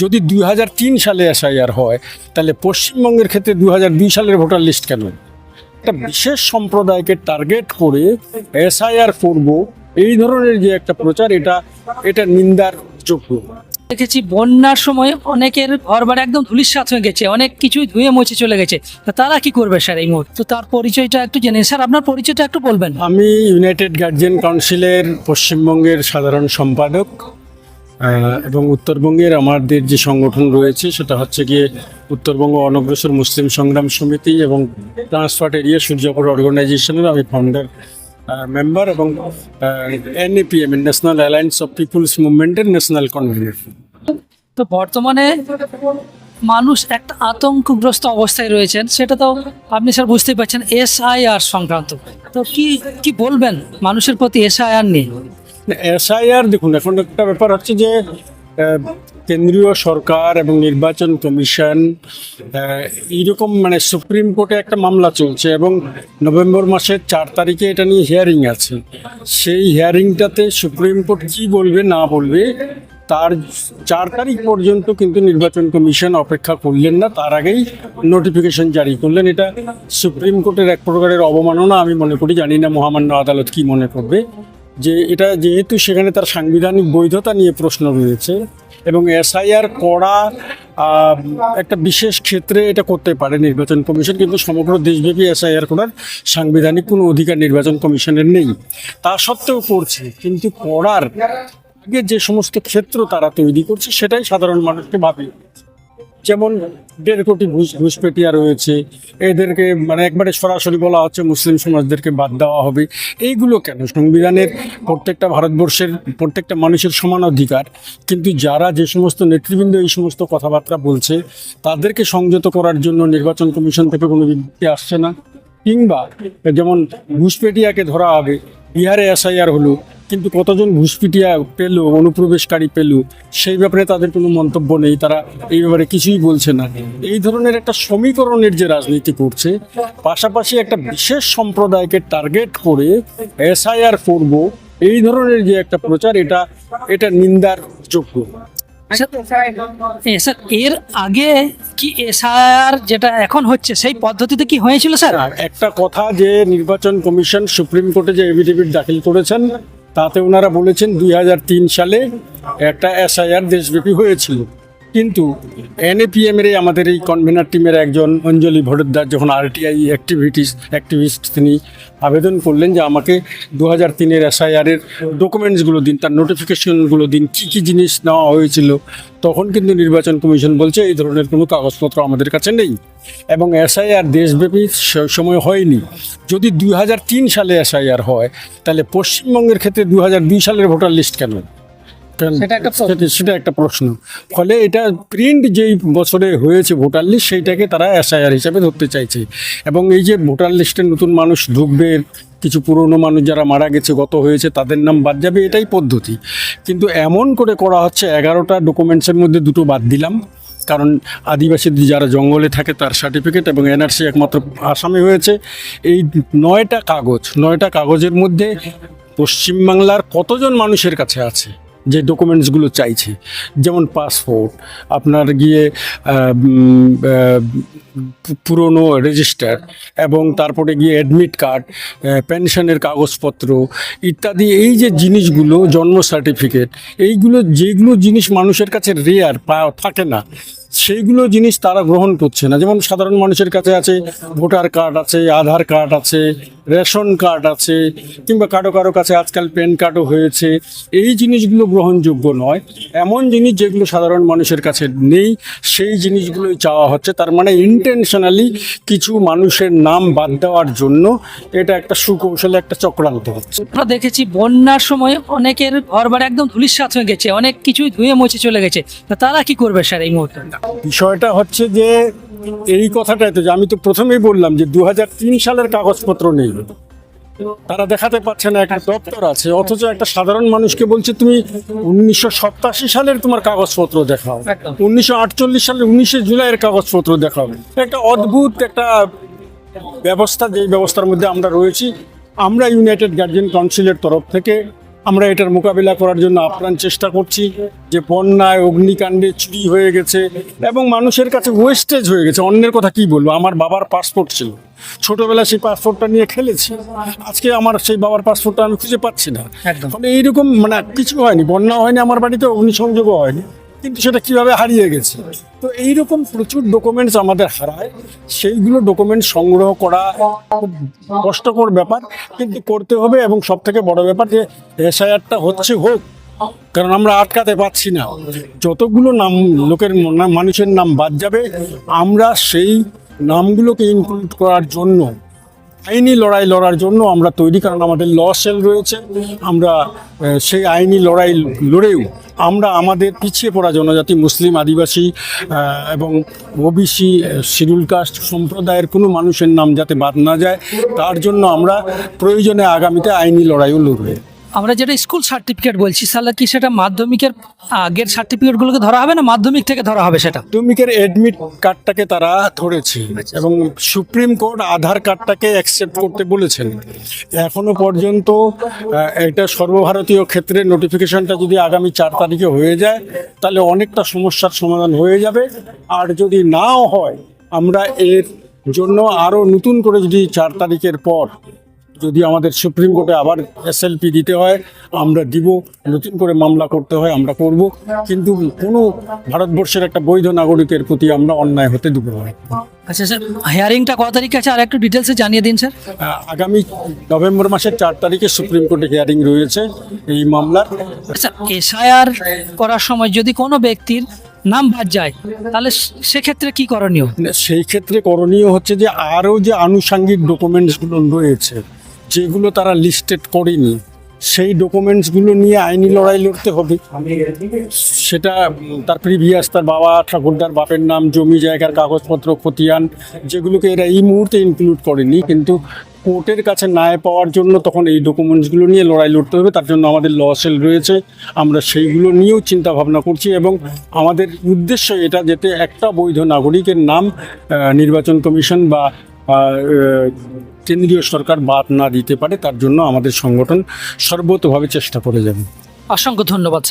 যদি দুই হাজার তিন সালে এসআইআর হয় তাহলে পশ্চিমবঙ্গের ক্ষেত্রে দুই হাজার দুই সালের ভোটার লিস্ট কেন? একটা বিশেষ সম্প্রদায়কে টার্গেট করে এসআইআর করব এই ধরনের যে একটা প্রচার এটা এটা নিন্দার যোগ্য। দেখেছি বন্যার সময় অনেকের ঘর বাড়ি একদম ধুলিস্বাত হয়ে গেছে অনেক কিছুই ধুয়ে মুছে চলে গেছে। তা তারা কি করবে স্যার এই মুহূর্তে? তার পরিচয়টা একটু জেনে স্যার আপনার পরিচয়টা একটু বলবেন। আমি ইউনাইটেড গার্জিয়ান কাউন্সিলের পশ্চিমবঙ্গের সাধারণ সম্পাদক। এবং উত্তরবঙ্গের আমাদের যে সংগঠন রয়েছে, সেটা হচ্ছে গিয়ে উত্তরবঙ্গ অনগ্রসর মুসলিম সংগ্রাম সমিতি এবং ট্রান্সফার্ট এরিয়া সূর্যপুর অর্গানাইজেশনের আমি ফাউন্ডার মেম্বার এবং NAPM national alliance of people's মুভমেন্টের national convenor তো বর্তমানে মানুষ একটা আতঙ্কগ্রস্ত অবস্থায় রয়েছেন, সেটা তো আপনি স্যার বুঝতেই পারছেন এসআইআর সংক্রান্ত। তো কি কি বলবেন মানুষের প্রতি এসআইআর নিয়ে? এসআইআর দেখুন, এখন একটা ব্যাপার হচ্ছে যে কেন্দ্রীয় সরকার এবং নির্বাচন কমিশন এইরকম মানে সুপ্রিম কোর্টে একটা মামলা চলছে এবং নভেম্বর মাসের চার তারিখে এটা নিয়ে হিয়ারিং আছে। সেই হিয়ারিংটাতে সুপ্রিম কোর্ট কী বলবে, না বলবে, তার চার তারিখ পর্যন্ত কিন্তু নির্বাচন কমিশন অপেক্ষা করলেন না, তার আগেই নোটিফিকেশন জারি করলেন। এটা সুপ্রিম কোর্টের এক প্রকারের অবমাননা, আমি মনে করি, জানি না মহামান্য আদালত কি মনে করবে। যে এটা যেহেতু সেখানে তার সাংবিধানিক বৈধতা নিয়ে প্রশ্ন রয়েছে এবং এসআইআর করা একটা বিশেষ ক্ষেত্রে এটা করতে পারে নির্বাচন কমিশন, কিন্তু সমগ্র দেশব্যাপী এসআইআর করার সাংবিধানিক কোনো অধিকার নির্বাচন কমিশনের নেই তা সত্ত্বেও করছে, কিন্তু করার আগে যে সমস্ত ক্ষেত্র তারা তৈরি করছে, সেটাই সাধারণ মানুষকে দিচ্ছে। যেমন দেড় কোটি ঘুষ ঘুষপেটিয়া রয়েছে, এদেরকে মানে একবারে সরাসরি বলা হচ্ছে মুসলিম সমাজদেরকে বাদ দেওয়া হবে। এইগুলো কেন? সংবিধানের প্রত্যেকটা ভারতবর্ষের প্রত্যেকটা মানুষের সমান অধিকার, কিন্তু যারা যে সমস্ত নেতৃবৃন্দ এই সমস্ত কথাবার্তা বলছে, তাদেরকে সংযত করার জন্য নির্বাচন কমিশন থেকে কোনো বিজ্ঞপ্তি আসছে না। কিংবা যেমন ঘুষপেটিয়াকে ধরা হবে বিহারে এসআইআর হলো কিন্তু কতজন ঘুষপিটিয়া পেল অনুপ্রবেশকারী পেল সেই ব্যাপারে তাদের কোনো মন্তব্য নেই তারা এই ব্যাপারে কিছুই বলছে না। এই ধরনের একটা সমীকরণের যে রাজনীতি করছে পাশাপাশি একটা বিশেষ সম্প্রদায়কে টার্গেট করে এসআইআর করব এই ধরনের যে একটা প্রচার এটা এটা নিন্দার যোগ্য। স্যার এর আগে কি এসআইআর যেটা এখন হচ্ছে সেই পদ্ধতিতে কি হয়েছিল স্যার? একটা কথা যে নির্বাচন কমিশন সুপ্রিম কোর্টে যে এফিডেভিট দাখিল করেছেন তাতে ওনারা বলেছেন দুই হাজার তিন সালে একটা এসআইআর দেশব্যাপী হয়েছিল। কিন্তু এনএপিএম এর আমাদের এই কনভেনার টিমের একজন অঞ্জলি ভট্টাচার্য, যখন আরটিআই অ্যাক্টিভিটিস অ্যাক্টিভিস্ট তিনি আবেদন করলেন যে আমাকে দু হাজার তিনের এসআইআরের ডকুমেন্টসগুলো দিন, তার নোটিফিকেশনগুলো দিন, কী কি জিনিস নেওয়া হয়েছিল, তখন কিন্তু নির্বাচন কমিশন বলছে এই ধরনের কোনো কাগজপত্র আমাদের কাছে নেই এবং এসআইআর দেশব্যাপী সময় হয়নি যদি দুই হাজার তিন সালে এসআইআর হয়, তাহলে পশ্চিমবঙ্গের ক্ষেত্রে দু হাজার দুই সালের ভোটার লিস্ট কেন? সেটা একটা প্রশ্ন। সেটা- সেটা একটা প্রশ্ন। ফলে এটা প্রিন্ট যেই বছরে হয়েছে ভোটার লিস্ট সেইটাকে তারা এসআইআর হিসাবে ধরতে চাইছে। এবং এই যে ভোটার লিস্টে নতুন মানুষ ঢুকবে কিছু পুরনো মানুষ যারা মারা গেছে গত হয়েছে তাদের নাম বাদ যাবে এটাই পদ্ধতি। কিন্তু এমন করে করা হচ্ছে এগারোটা ডকুমেন্টসের মধ্যে দুটো বাদ দিলাম। কারণ আদিবাসী যারা জঙ্গলে থাকে তার সার্টিফিকেট এবং এনআরসি একমাত্র আসামে হয়েছে। এই নয়টা কাগজ নয়টা কাগজের মধ্যে পশ্চিমবাংলার কতজন মানুষের কাছে আছে? যে ডকুমেন্টসগুলো চাইছে, যেমন পাসপোর্ট আপনার গিয়ে পুরনো রেজিস্টার এবং তারপরে গিয়ে অ্যাডমিট কার্ড পেনশনের কাগজপত্র ইত্যাদি। এই যে জিনিসগুলো, জন্ম সার্টিফিকেট এইগুলো যেগুলো জিনিস মানুষের কাছে রেয়ার পা, থাকে না সেইগুলো জিনিস তারা গ্রহণ করছে না। যেমন সাধারণ মানুষের কাছে আছে ভোটার কার্ড আছে, আধার কার্ড আছে, রেশন কার্ড আছে, কিংবা কারও কারও কাছে আজকাল প্যান কার্ডও হয়েছে। এই জিনিসগুলো গ্রহণযোগ্য নয়। এমন জিনিস যেগুলো সাধারণ মানুষের কাছে নেই, সেই জিনিসগুলোই চাওয়া হচ্ছে। তার মানে ইন্টেনশনালি কিছু মানুষের নাম বাদ দেওয়ার জন্য এটা একটা সুকৌশলে একটা চক্রান্ত হচ্ছে। আমরা দেখেছি বন্যার সময় অনেকের ঘর একদম ধুলিস্বাত হয়ে গেছে, অনেক কিছুই ধুয়ে মুছে চলে গেছে। তারা কি করবে স্যার এই মুহূর্তে? বিষয়টা হচ্ছে যে এই কথাটাই তো যে আমি তো প্রথমেই বললাম যে দু হাজার তিন সালের কাগজপত্র নেই। তারা দেখাতে পারছে না একটা দপ্তর আছে অথচ একটা সাধারণ মানুষকে বলছে তুমি উনিশশো সালের তোমার কাগজপত্র দেখাও। উনিশশো আটচল্লিশ সালের উনিশে জুলাইয়ের কাগজপত্র দেখাও। একটা অদ্ভুত একটা ব্যবস্থা যেই ব্যবস্থার মধ্যে আমরা রয়েছি। আমরা ইউনাইটেড গার্জিয়ান কাউন্সিলের তরফ থেকে আমরা এটার মোকাবিলা করার জন্য আপ্রাণ চেষ্টা করছি যে বন্যায় অগ্নিকাণ্ডে চুরি হয়ে গেছে এবং মানুষের কাছে ওয়েস্টেজ হয়ে গেছে। অন্যের কথা কি বলব? আমার বাবার পাসপোর্ট ছিল। ছোটবেলা সেই পাসপোর্টটা নিয়ে খেলেছি। আজকে আমার সেই বাবার পাসপোর্টটা আমি খুঁজে পাচ্ছি না। এইরকম মানে কিছু হয়নি। বন্যা হয়নি আমার বাড়িতে অগ্নিসংযোগও হয়নি। কিন্তু সেটা কীভাবে হারিয়ে গেছে? তো এইরকম প্রচুর ডকুমেন্টস আমাদের হারায়। সেইগুলো ডকুমেন্ট সংগ্রহ করা খুব কষ্টকর ব্যাপার। কিন্তু করতে হবে এবং সব থেকে বড় ব্যাপার যে এসআইআরটা হচ্ছে হোক, কারণ আমরা আটকাতে পারছি না। যতগুলো নাম, লোকের মানুষের নাম বাদ যাবে, আমরা সেই নামগুলোকে ইনক্লুড করার জন্য আইনি লড়াই লড়ার জন্য আমরা তৈরি, কারণ আমাদের ল সেল রয়েছে। আমরা সেই আইনি লড়াই লড়েও আমরা আমাদের পিছিয়ে পড়া জনজাতি, মুসলিম, আদিবাসী এবং ওবিসি শিডিউল কাস্ট সম্প্রদায়ের কোনো মানুষের নাম যাতে বাদ না যায়, তার জন্য আমরা প্রয়োজনে আগামীতে আইনি লড়াইও লড়বে। আমরা যেটা স্কুল সার্টিফিকেট বলছি তাহলে কি সেটা মাধ্যমিকের আগের সার্টিফিকেটগুলোকে ধরা হবে না মাধ্যমিক থেকে ধরা হবে সেটা? মাধ্যমিকের অ্যাডমিট কার্ডটাকে তারা ধরেছে এবং সুপ্রিম কোর্ট আধার কার্ডটাকে অ্যাকসেপ্ট করতে বলেছেন। এখনও পর্যন্ত এটা সর্বভারতীয় ক্ষেত্রে নোটিফিকেশনটা যদি আগামী চার তারিখে হয়ে যায় তাহলে অনেকটা সমস্যার সমাধান হয়ে যাবে। আর যদি নাও হয় আমরা এর জন্য আরও নতুন করে যদি চার তারিখের পর যদি আমাদের সুপ্রিম কোর্টে আবার এসএলপি দিতে হয় আমরা দিব নতুন করে মামলা করতে হয় আমরা করব। কিন্তু কোনো ভারতবর্ষের একটা বৈধ নাগরিকের প্রতি আমরা অন্যায় হতে দেবো না। আচ্ছা স্যার হিয়ারিংটা কত তারিখে? আছে আর একটু ডিটেলসে জানিয়ে দিন স্যার। আগামী নভেম্বর মাসের চার তারিখে সুপ্রিম কোর্টে হিয়ারিং রয়েছে এই মামলার। আচ্ছা এসআইআর করার সময় যদি কোনো ব্যক্তির নাম বাদ যায় তাহলে সেক্ষেত্রে কি করণীয়? সেই ক্ষেত্রে করণীয় হচ্ছে যে আরও যে আনুষাঙ্গিক ডকুমেন্টসগুলো রয়েছে যেগুলো তারা লিস্টেড করেনি, সেই ডকুমেন্টসগুলো নিয়ে আইনি লড়াই লড়তে হবে। সেটা তার প্রিভিয়াস তার বাবা, ঠাকুরদার বাপের নাম, জমি, জায়গার কাগজপত্র, খতিয়ান, যেগুলোকে এরা এই মুহূর্তে ইনক্লুড করেনি। কিন্তু কোর্টের কাছে ন্যায় পাওয়ার জন্য তখন এই ডকুমেন্টসগুলো নিয়ে লড়াই লড়তে হবে। তার জন্য আমাদের ল সেল রয়েছে। আমরা সেইগুলো নিয়েও চিন্তা ভাবনা করছি এবং আমাদের উদ্দেশ্য এটা যাতে একটা বৈধ নাগরিকের নাম নির্বাচন কমিশন বা কেন্দ্রীয় সরকার বাদ না দিতে পারে, তার জন্য আমাদের সংগঠন সর্বতভাবে চেষ্টা করে যাবে। অসংখ্য ধন্যবাদ।